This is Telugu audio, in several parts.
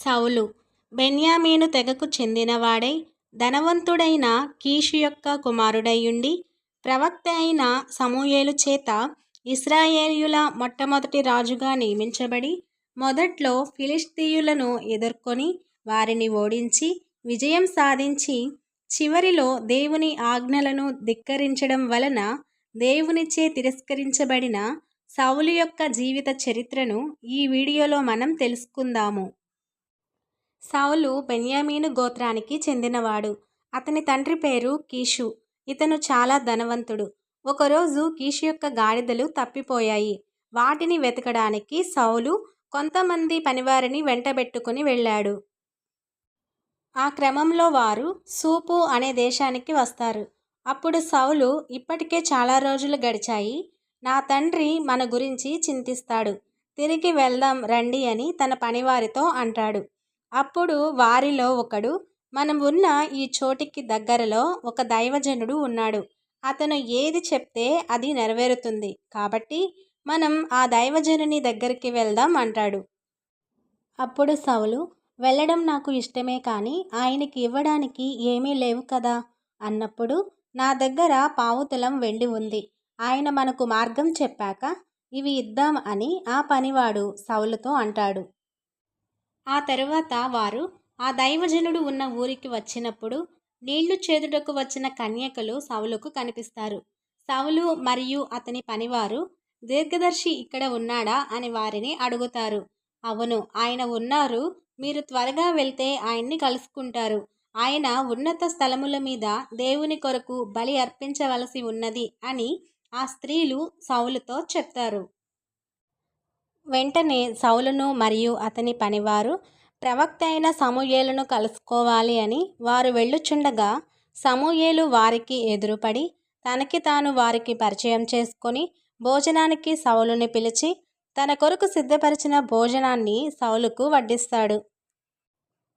సౌలు బెన్యామీను తెగకు చెందినవాడై ధనవంతుడైన కీషు యొక్క కుమారుడయ్యుండి ప్రవక్త అయిన సమూయేలు చేత ఇస్రాయేలీయుల మొట్టమొదటి రాజుగా నియమించబడి మొదట్లో ఫిలిస్తీయులను ఎదుర్కొని వారిని ఓడించి విజయం సాధించి చివరిలో దేవుని ఆజ్ఞలను ధిక్కరించడం వలన దేవునిచే తిరస్కరించబడిన సౌలు యొక్క జీవిత చరిత్రను ఈ వీడియోలో మనం తెలుసుకుందాము. సౌలు బెన్యామీను గోత్రానికి చెందినవాడు. అతని తండ్రి పేరు కీషు. ఇతను చాలా ధనవంతుడు. ఒకరోజు కీషు యొక్క గాడిదలు తప్పిపోయాయి. వాటిని వెతకడానికి సౌలు కొంతమంది పనివారిని వెంటబెట్టుకుని వెళ్ళాడు. ఆ క్రమంలో వారు సూపు అనే దేశానికి వస్తారు. అప్పుడు సౌలు ఇప్పటికే చాలా రోజులు గడిచాయి. నా తండ్రి మన గురించి చింతిస్తాడు. తిరిగి వెళ్దాం రండి అని తన పనివారితో అంటాడు. అప్పుడు వారిలో ఒకడు మనం ఉన్న ఈ చోటికి దగ్గరలో ఒక దైవజనుడు ఉన్నాడు. అతను ఏది చెప్తే అది నెరవేరుతుంది. కాబట్టి మనం ఆ దైవజనుని దగ్గరికి వెళ్దాం అంటాడు. అప్పుడు సౌలు వెళ్ళడం నాకు ఇష్టమే కానీ ఆయనకి ఇవ్వడానికి ఏమీ లేవు కదా అన్నప్పుడు నా దగ్గర పావుతులం వెండి ఉంది. ఆయన మనకు మార్గం చెప్పాక ఇవి ఇద్దాం అని ఆ పనివాడు సౌలుతో అంటాడు. ఆ తరువాత వారు ఆ దైవజనుడు ఉన్న ఊరికి వచ్చినప్పుడు నీళ్ళు చేదుటకు వచ్చిన కన్యకలు సౌలుకు కనిపిస్తారు. సౌలు మరియు అతని పనివారు దీర్ఘదర్శి ఇక్కడ ఉన్నాడా? అని వారిని అడుగుతారు. అవును ఆయన ఉన్నారు. మీరు త్వరగా వెళ్తే ఆయన్ని కలుసుకుంటారు. ఆయన ఉన్నత స్థలముల మీద దేవుని కొరకు బలి అర్పించవలసి ఉన్నది అని ఆ స్త్రీలు సౌలుతో చెప్తారు. వెంటనే సౌలును మరియు అతని పనివారు ప్రవక్త అయిన సమూయేలును కలుసుకోవాలి అని వారు వెళ్ళుచుండగా సమూయేలు వారికి ఎదురుపడి తనకి తాను వారికి పరిచయం చేసుకొని భోజనానికి సౌలుని పిలిచి తన కొరకు సిద్ధపరిచిన భోజనాన్ని సౌలుకు వడ్డిస్తాడు.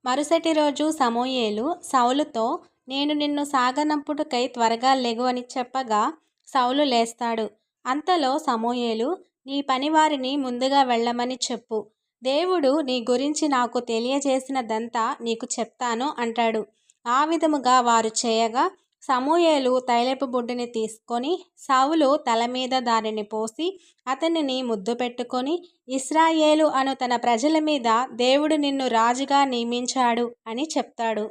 మరుసటి రోజు సమూయేలు సౌలుతో నేను నిన్ను సాగనంపుటకై త్వరగా లెగు అని చెప్పగా సౌలు లేస్తాడు. అంతలో సమూయేలు నీ పనివారిని ముందుగా వెళ్ళమని చెప్పు. దేవుడు నీ గురించి నాకు తెలియజేసినదంతా నీకు చెప్తాను అంటాడు. ఆ విధముగా వారు చేయగా సమూయేలు తైలపు బుడ్డిని తీసుకొని సౌలు తల మీద దానిని పోసి అతనిని ముద్దు పెట్టుకొని ఇస్రాయేలు అను తన ప్రజల మీద దేవుడు నిన్ను రాజుగా నియమించాడు అని చెప్తాడు.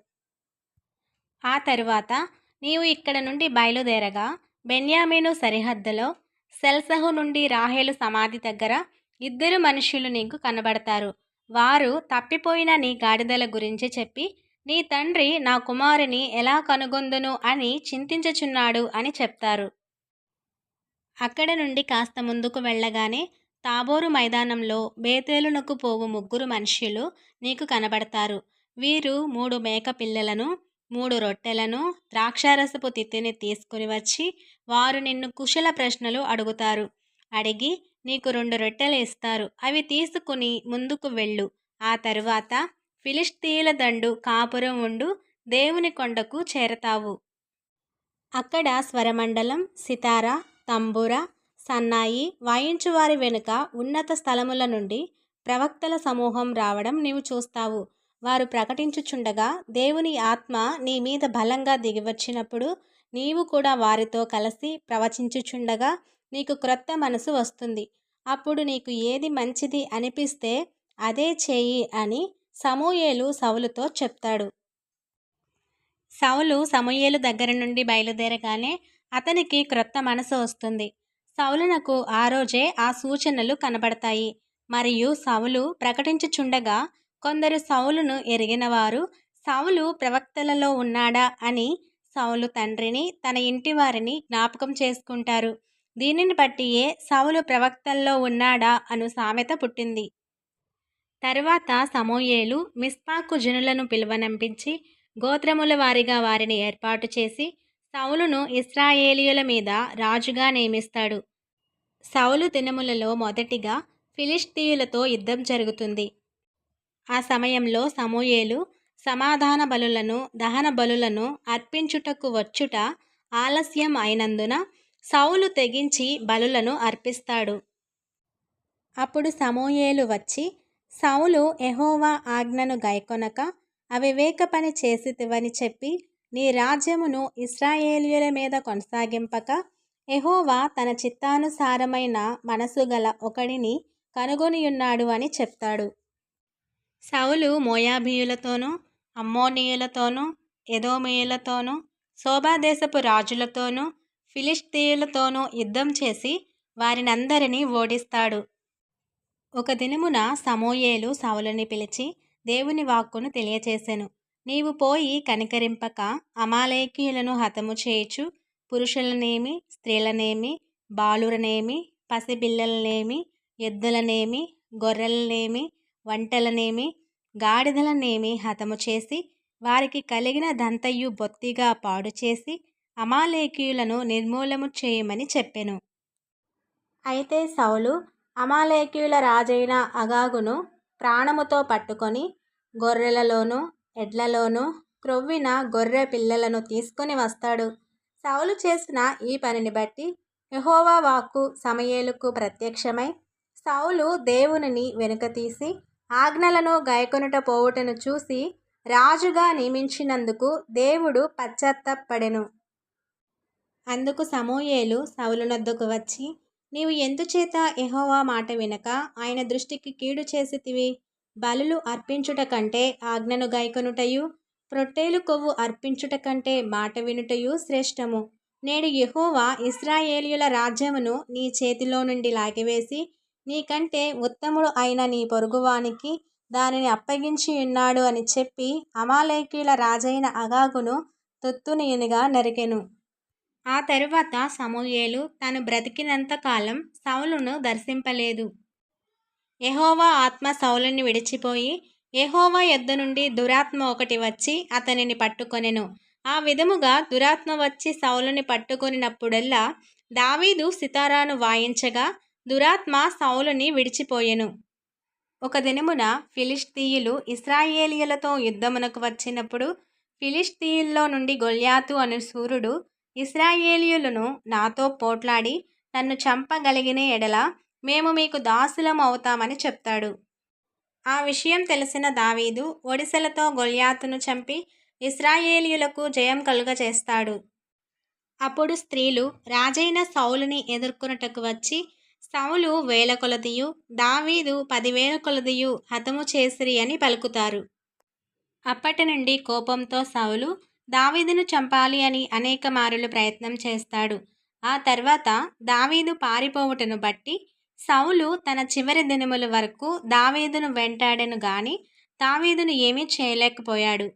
ఆ తరువాత నీవు ఇక్కడ నుండి బయలుదేరగా బెన్యామీను సరిహద్దులో సెల్సహు నుండి రాహేలు సమాధి దగ్గర ఇద్దరు మనుషులు నీకు కనబడతారు. వారు తప్పిపోయిన నీ గాడిదల గురించి చెప్పి నీ తండ్రి నా కుమారుని ఎలా కనుగొందును అని చింతించుచున్నాడు అని చెప్తారు. అక్కడ నుండి కాస్త ముందుకు వెళ్ళగానే తాబోరు మైదానంలో బేతేలునకు పోవు ముగ్గురు మనుషులు నీకు కనబడతారు. వీరు మూడు మేక పిల్లలను మూడు రొట్టెలను ద్రాక్షారసపు తిత్తిని తీసుకుని వచ్చి వారు నిన్ను కుశల ప్రశ్నలు అడుగుతారు. అడిగి నీకు రెండు రొట్టెలు ఇస్తారు. అవి తీసుకుని ముందుకు వెళ్ళు. ఆ తరువాత ఫిలిస్తీయుల దండు కాపురం ఉండు దేవుని కొండకు చేరతావు. అక్కడ స్వరమండలం సితార తంబూర సన్నాయి వాయించువారి వెనుక ఉన్నత స్థలముల నుండి ప్రవక్తల సమూహం రావడం నీవు చూస్తావు. వారు ప్రకటించుచుండగా దేవుని ఆత్మ నీ మీద బలంగా దిగివచ్చినప్పుడు నీవు కూడా వారితో కలిసి ప్రవచించుచుండగా నీకు క్రొత్త మనసు వస్తుంది. అప్పుడు నీకు ఏది మంచిది అనిపిస్తే అదే చేయి అని సమూయేలు సౌలుతో చెప్తాడు. సౌలు సమూయేలు దగ్గర నుండి బయలుదేరగానే అతనికి క్రొత్త మనసు వస్తుంది. సౌలునకు ఆ రోజే ఆ సూచనలు కనబడతాయి. మరియు సౌలు ప్రకటించుచుండగా కొందరు సౌలును ఎరిగినవారు సౌలు ప్రవక్తలలో ఉన్నాడా? అని సౌలు తండ్రిని తన ఇంటి వారిని జ్ఞాపకం చేసుకుంటారు. దీనిని బట్టియే సౌలు ప్రవక్తల్లో ఉన్నాడా అను సామెత పుట్టింది. తరువాత సమోయేలు మిస్పాకు జనులను పిలువనంపించి గోత్రముల వారిగా వారిని ఏర్పాటు చేసి సౌలును ఇస్రాయేలీయుల మీద రాజుగా నియమిస్తాడు. సౌలు దినములలో మొదటిగా ఫిలిస్తీయులతో యుద్ధం జరుగుతుంది. ఆ సమయంలో సమూయేలు సమాధాన బలులను దహన బలులను అర్పించుటకు వచ్చుట ఆలస్యం అయినందున సౌలు తెగించి బలులను అర్పిస్తాడు. అప్పుడు సమూయేలు వచ్చి సౌలు ఎహోవా ఆజ్ఞను గైకొనక అవివేక పని చేసితివని చెప్పి నీ రాజ్యమును ఇస్రాయేలీయుల మీద కొనసాగింపక ఎహోవా తన చిత్తానుసారమైన మనసు గల ఒకడిని కనుగొనియున్నాడు అని చెప్తాడు. సౌలు మోయాబీయులతోనూ అమ్మోనీయులతోనూ ఎదోమీయులతోనూ శోభాదేశపు రాజులతోనూ ఫిలిస్తీయులతోనూ యుద్ధం చేసి వారినందరినీ ఓడిస్తాడు. ఒక దినమున సమోయేలు సౌలుని పిలిచి దేవుని వాక్కును తెలియచేసెను. నీవు పోయి కనికరింపక అమాలేకీయులను హతము చేయుచు పురుషులనేమి స్త్రీలనేమి బాలురనేమి పసిపిల్లలనేమి ఎద్దులనేమి గొర్రెలనేమి వంటలనేమి గాడిదలనేమి హతము చేసి వారికి కలిగిన దంతయు బొత్తిగా పాడు చేసి అమాలేకీయులను నిర్మూలము చేయమని చెప్పెను. అయితే సౌలు అమాలేకీయుల రాజైన అగాగును ప్రాణముతో పట్టుకొని గొర్రెలలోనూ ఎడ్లలోనూ క్రొవ్విన గొర్రె పిల్లలను తీసుకొని వస్తాడు. సౌలు చేసిన ఈ పనిని బట్టి యహోవా వాక్కు సమయేలకు ప్రత్యక్షమై సౌలు దేవునిని వెనుక తీసి ఆజ్ఞలను గైకొనుట పోవుటను చూసి రాజుగా నియమించినందుకు దేవుడు పశ్చాత్తపడెను. అందుకు సమూయేలు సౌలునొద్దకు వచ్చి నీవు ఎందుచేత ఎహోవా మాట వినక ఆయన దృష్టికి కీడు చేసితివి? బలులు అర్పించుట కంటే ఆజ్ఞను గైకొనుటయు ప్రొట్టేలు కొవ్వు అర్పించుట కంటే మాట వినుటయు శ్రేష్టము. నేడు యెహోవా ఇస్రాయేలియుల రాజ్యమును నీ చేతిలో నుండి లాగివేసి నీకంటే ఉత్తముడు అయిన నీ పొరుగువానికి దానిని అప్పగించి ఉన్నాడు అని చెప్పి అమాలేకీల రాజైన అగాగును తొత్తునియనిగా నరికెను. ఆ తరువాత సమూయేలు తాను బ్రతికినంత కాలం సౌలును దర్శింపలేదు. ఎహోవా ఆత్మ సౌలుని విడిచిపోయి ఎహోవా యొద్ద నుండి దురాత్మ ఒకటి వచ్చి అతనిని పట్టుకొనెను. ఆ విధముగా దురాత్మ వచ్చి సౌలుని పట్టుకొనినప్పుడల్లా దావీదు సితారాను వాయించగా దురాత్మ సౌలుని విడిచిపోయెను. ఒక దినమున ఫిలిష్తీయులు ఇస్రాయేలియలతో యుద్ధమునకు వచ్చినప్పుడు ఫిలిష్తీయుల్లో నుండి గొల్యాతు అను సూర్యుడు ఇస్రాయేలియులను నాతో పోట్లాడి నన్ను చంపగలిగిన ఎడల మేము మీకు దాసులం అవుతామని చెప్తాడు. ఆ విషయం తెలిసిన దావీదు ఒడిసెలతో గొల్యాతును చంపి ఇస్రాయేలీయులకు జయం కలుగచేస్తాడు అప్పుడు స్త్రీలు రాజైన సౌలుని ఎదుర్కొనుటకు వచ్చి సౌలు వేల కొలదియు దావీదు పదివేల కొలదియు హతము చేసిరి అని పలుకుతారు. అప్పటి నుండి కోపంతో సౌలు దావీదును చంపాలి అని అనేక మారులు ప్రయత్నం చేస్తాడు. ఆ తర్వాత దావీదు పారిపోవుటను బట్టి సౌలు తన చివరి దినముల వరకు దావీదును వెంటాడెను గాని దావీదును ఏమీ చేయలేకపోయాడు.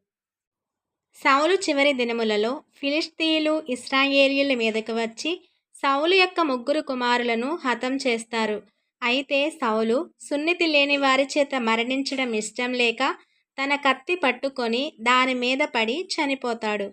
సౌలు చివరి దినములలో ఫిలిస్తీయులు ఇస్రాయేలీయుల మీదకు వచ్చి సౌలు యొక్క ముగ్గురు కుమారులను హతం చేస్తారు. అయితే సౌలు సున్నితి లేని వారి చేత మరణించడం ఇష్టం లేక తన కత్తి పట్టుకొని దాని మీద పడి చనిపోతాడు.